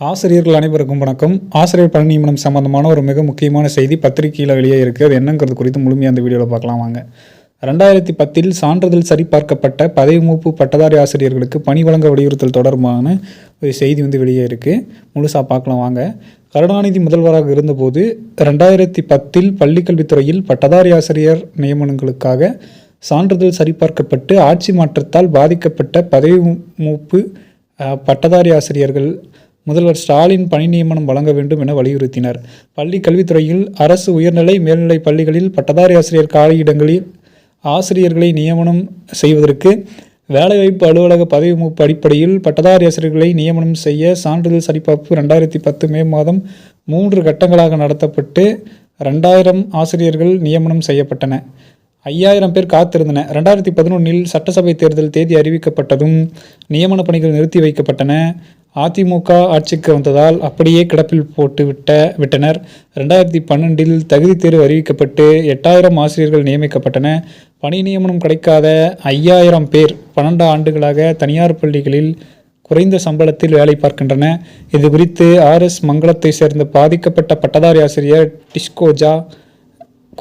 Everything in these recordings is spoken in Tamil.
ஆசிரியர்கள் அனைவருக்கும் வணக்கம். ஆசிரியர் பணி நியமனம் சம்பந்தமான ஒரு மிக முக்கியமான செய்தி பத்திரிகையில் வெளியே இருக்குது அது என்னங்கிறது குறித்து முழுமையாக அந்த வீடியோவில் பார்க்கலாம் வாங்க. ரெண்டாயிரத்தி பத்தில் சான்றிதழ் சரிபார்க்கப்பட்ட பதவி மூப்பு பட்டதாரி ஆசிரியர்களுக்கு பணி வழங்க வலியுறுத்தல் தொடர்பான ஒரு செய்தி வந்து வெளியே இருக்குது முழுசாக பார்க்கலாம் வாங்க. கருணாநிதி முதல்வராக இருந்தபோது ரெண்டாயிரத்தி பத்தில் பள்ளிக்கல்வித்துறையில் பட்டதாரி ஆசிரியர் நியமனங்களுக்காக சான்றிதழ் சரிபார்க்கப்பட்டு ஆட்சி மாற்றத்தால் பாதிக்கப்பட்ட பதவி மூப்பு பட்டதாரி ஆசிரியர்கள் முதல்வர் ஸ்டாலின் பணி நியமனம் வழங்க வேண்டும் என வலியுறுத்தினர். பள்ளி கல்வித்துறையில் அரசு உயர்நிலை மேல்நிலை பள்ளிகளில் பட்டதாரி ஆசிரியர் காலியிடங்களில் ஆசிரியர்களை நியமனம் செய்வதற்கு வேலைவாய்ப்பு அலுவலக பதவி மூப்பு அடிப்படையில் பட்டதாரி ஆசிரியர்களை நியமனம் செய்ய சான்றிதழ் சரிபார்ப்பு ரெண்டாயிரத்தி பத்து மே மாதம் மூன்று கட்டங்களாக நடத்தப்பட்டு ரெண்டாயிரம் ஆசிரியர்கள் நியமனம் செய்யப்பட்டன. ஐயாயிரம் பேர் காத்திருந்தன ரெண்டாயிரத்தி பதினொன்றில் சட்டசபை தேர்தல் தேதி அறிவிக்கப்பட்டதும் நியமன பணிகள் நிறுத்தி வைக்கப்பட்டன. அதிமுக ஆட்சிக்கு வந்ததால் அப்படியே கிடப்பில் போட்டு விட்ட விட்டனர். ரெண்டாயிரத்தி பன்னெண்டில் தகுதி தேர்வு அறிவிக்கப்பட்டு எட்டாயிரம் ஆசிரியர்கள் நியமிக்கப்பட்டன. பணி நியமனம் கிடைக்காத ஐயாயிரம் பேர் பன்னெண்டு ஆண்டுகளாக தனியார் பள்ளிகளில் குறைந்த சம்பளத்தில் வேலை பார்க்கின்றன. இது குறித்து ஆர்எஸ் மங்களத்தை சேர்ந்த பாதிக்கப்பட்ட பட்டதாரி ஆசிரியர் டிஸ்கோஜா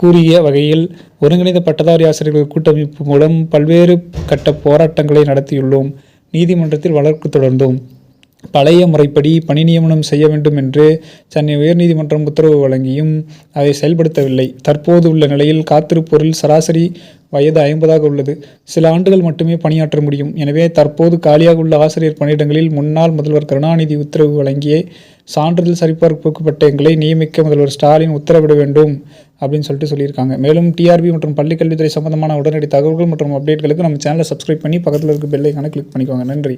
கூறிய வகையில் ஒருங்கிணைந்த பட்டதாரி ஆசிரியர்கள் கூட்டமைப்பு மூலம் பல்வேறு கட்ட போராட்டங்களை நடத்தியுள்ளோம். நீதிமன்றத்தில் வழக்கு தொடர்ந்தோம். பழைய முறைப்படி பணி நியமனம் செய்ய வேண்டும் என்று சென்னை உயர்நீதிமன்றம் உத்தரவு வழங்கியும் அதை செயல்படுத்தவில்லை. தற்போது உள்ள நிலையில் காத்திருப்போரில் சராசரி வயது ஐம்பதாக உள்ளது. சில ஆண்டுகள் மட்டுமே பணியாற்ற முடியும். எனவே தற்போது காலியாக உள்ள ஆசிரியர் பணியிடங்களில் முன்னாள் முதல்வர் கருணாநிதி உத்தரவு வழங்கிய சான்றிதழ் சரிபார்க்கப்பட்ட எங்களை நியமிக்க முதல்வர் ஸ்டாலின் உத்தரவிட வேண்டும் அப்படின்னு சொல்லிட்டு சொல்லியிருக்காங்க. மேலும் டிஆர்பி மற்றும் பள்ளிக்கல்வித்துறை சம்பந்தமான உடனடி தகவல்கள் மற்றும் அப்டேட்களுக்கு நம்ம சேனலை சப்ஸ்கிரைப் பண்ணி பக்கத்தில் இருக்க பெல்லைக்கான கிளிக் பண்ணிக்கோங்க. நன்றி.